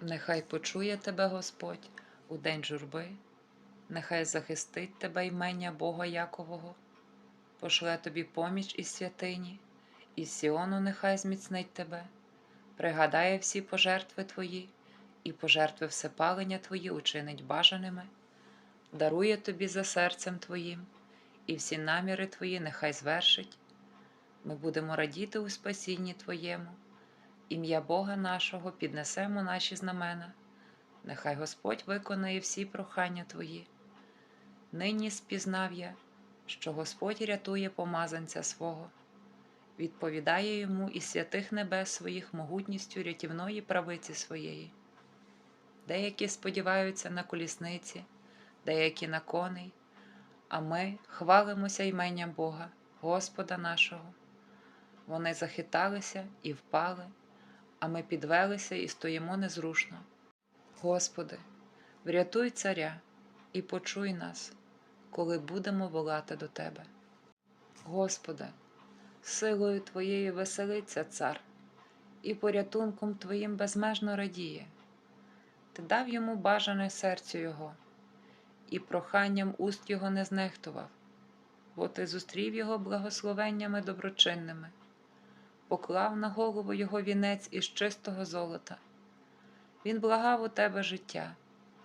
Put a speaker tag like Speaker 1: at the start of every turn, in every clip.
Speaker 1: Нехай почує тебе Господь у день журби, нехай захистить тебе імення Бога Якового, пошле тобі поміч із святині, із Сіону нехай зміцнить тебе, пригадає всі пожертви твої, і пожертви всепалення твої учинить бажаними, дарує тобі за серцем твоїм, і всі наміри твої нехай звершить. Ми будемо радіти у спасінні Твоєму, ім'я Бога нашого піднесемо наші знамена, нехай Господь виконає всі прохання Твої. Нині спізнав я, що Господь рятує помазанця свого, відповідає йому із святих небес своїх могутністю рятівної правиці своєї. Деякі сподіваються на колісниці, деякі на коней, а ми хвалимося іменням Бога, Господа нашого. Вони захиталися і впали, а ми підвелися і стоїмо незрушно. Господи, врятуй царя і почуй нас, коли будемо волати до Тебе. Господи, силою Твоєю веселиться цар, і порятунком Твоїм безмежно радіє. Ти дав йому бажане серцю Його, і проханням уст Його не знехтував, бо Ти зустрів його благословеннями доброчинними поклав на голову його вінець із чистого золота. Він благав у тебе життя,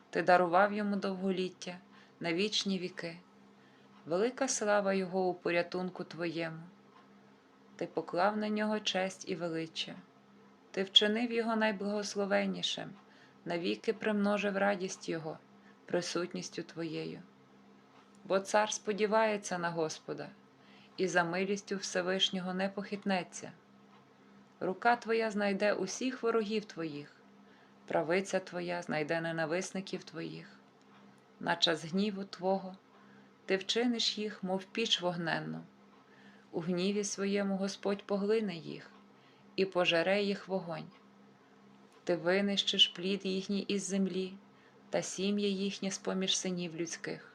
Speaker 1: ти дарував йому довголіття на вічні віки, велика слава Його у порятунку Твоєму. Ти поклав на нього честь і величчя, ти вчинив його найблагословеннішим, навіки примножив радість Його, присутністю Твоєю. Бо цар сподівається на Господа, і за милістю Всевишнього не похитнеться. Рука Твоя знайде усіх ворогів Твоїх, правиця Твоя знайде ненависників Твоїх. На час гніву Твого Ти вчиниш їх, мов піч вогненну. У гніві своєму Господь поглине їх і пожере їх вогонь. Ти винищиш плід їхній із землі та сім'ї їхні з поміж синів людських.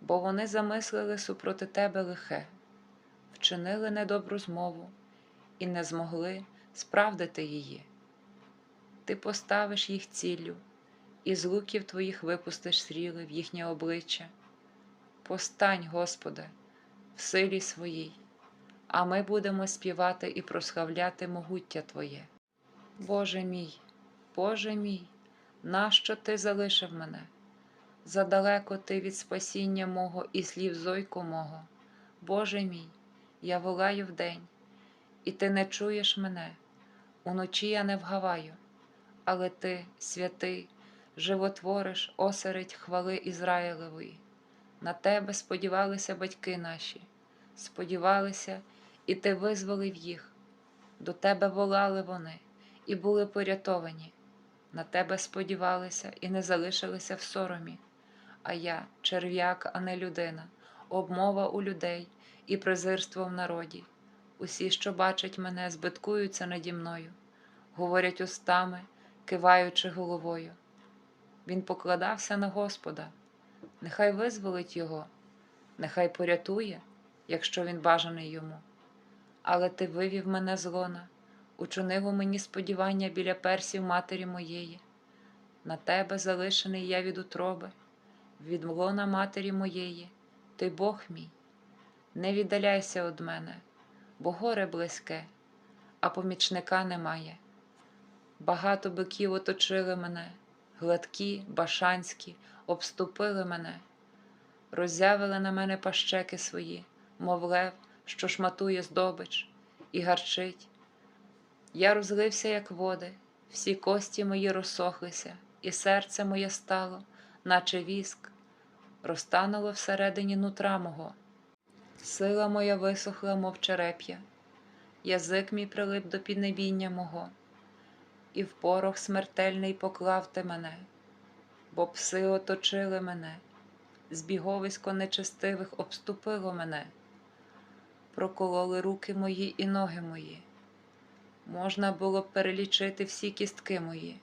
Speaker 1: Бо вони замислили супроти тебе лихе, вчинили недобру змову і не змогли справдити її. Ти поставиш їх ціллю, і з луків твоїх випустиш стріли в їхнє обличчя. Постань, Господи, в силі своїй, а ми будемо співати і прославляти могуття Твоє. Боже мій, Боже мій, нащо Ти залишив мене? Задалеко ти від спасіння мого і слів зойку мого. Боже мій, я волаю вдень, і ти не чуєш мене, уночі я не вгаваю, але ти, святий, животвориш осередь хвали Ізраїлевої. На тебе сподівалися батьки наші, сподівалися, і ти визволив їх. До тебе волали вони і були порятовані. На тебе сподівалися і не залишилися в соромі. А я, черв'як, а не людина, обмова у людей і презирство в народі. Усі, що бачать мене, збиткуються наді мною, говорять устами, киваючи головою. Він покладався на Господа, нехай визволить його, нехай порятує, якщо він бажаний йому. Але ти вивів мене з лона, учинив у мені сподівання біля персів матері моєї. На тебе залишений я від утроби, від лона матері моєї, ти Бог мій, не віддаляйся від мене бо горе близьке, а помічника немає. Багато биків оточили мене, гладкі, башанські, обступили мене, роззявили на мене пащеки свої, мов лев, що шматує здобич, і гарчить. Я розлився, як води, всі кості мої розсохлися, і серце моє стало, наче віск, розтануло всередині нутра мого. Сила моя висохла, мов череп'я, язик мій прилип до піднебіння мого, і в порох смертельний поклав ти мене, бо пси оточили мене, збіговисько нечестивих обступило мене, прокололи руки мої і ноги мої. Можна було б перелічити всі кістки мої,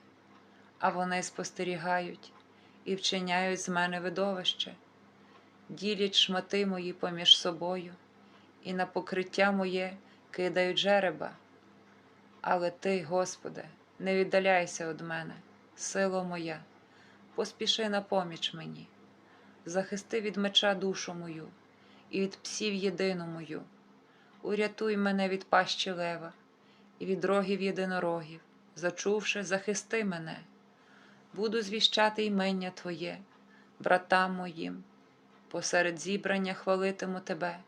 Speaker 1: а вони спостерігають і вчиняють з мене видовище ділять шмати мої поміж собою, і на покриття моє кидають жереба. Але Ти, Господи, Не віддаляйся від мене, сила моя, поспіши на поміч мені, захисти від меча душу мою і від псів єдину мою. Урятуй мене від пащі лева і від рогів єдинорогів, зачувши, захисти мене. Буду звіщати ймення Твоє, братам моїм, посеред зібрання хвалитиму Тебе.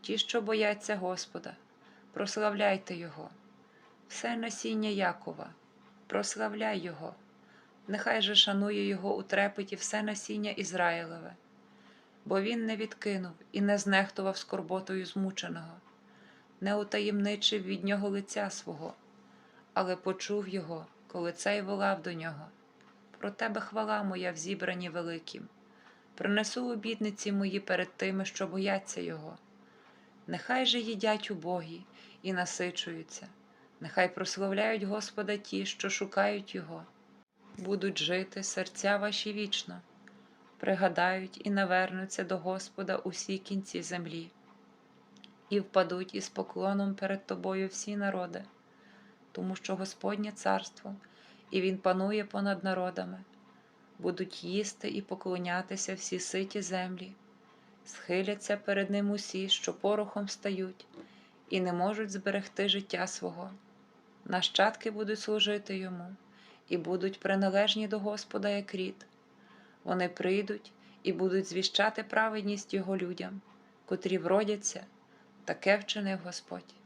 Speaker 1: Ті, що бояться Господа, прославляйте Його, все насіння Якова, прославляй Його, нехай же шанує Його у трепеті все насіння Ізраїлеве, бо Він не відкинув і не знехтував скорботою змученого, не утаємничив від нього лиця свого, але почув його, коли цей волав до нього. Про тебе хвала моя в зібранні великім. Принесу обідниці мої перед тими, що бояться Його. Нехай же їдять убогі і насичуються, нехай прославляють Господа ті, що шукають Його, будуть жити серця ваші вічно, пригадають і навернуться до Господа усі кінці землі, і впадуть із поклоном перед тобою всі народи, тому що Господнє царство, і Він панує понад народами, будуть їсти і поклонятися всі ситі землі схиляться перед ним усі, що порохом стають, і не можуть зберегти життя свого. Нащадки будуть служити йому, і будуть приналежні до Господа як рід. Вони прийдуть і будуть звіщати праведність Його людям, котрі вродяться, таке вчинив Господь.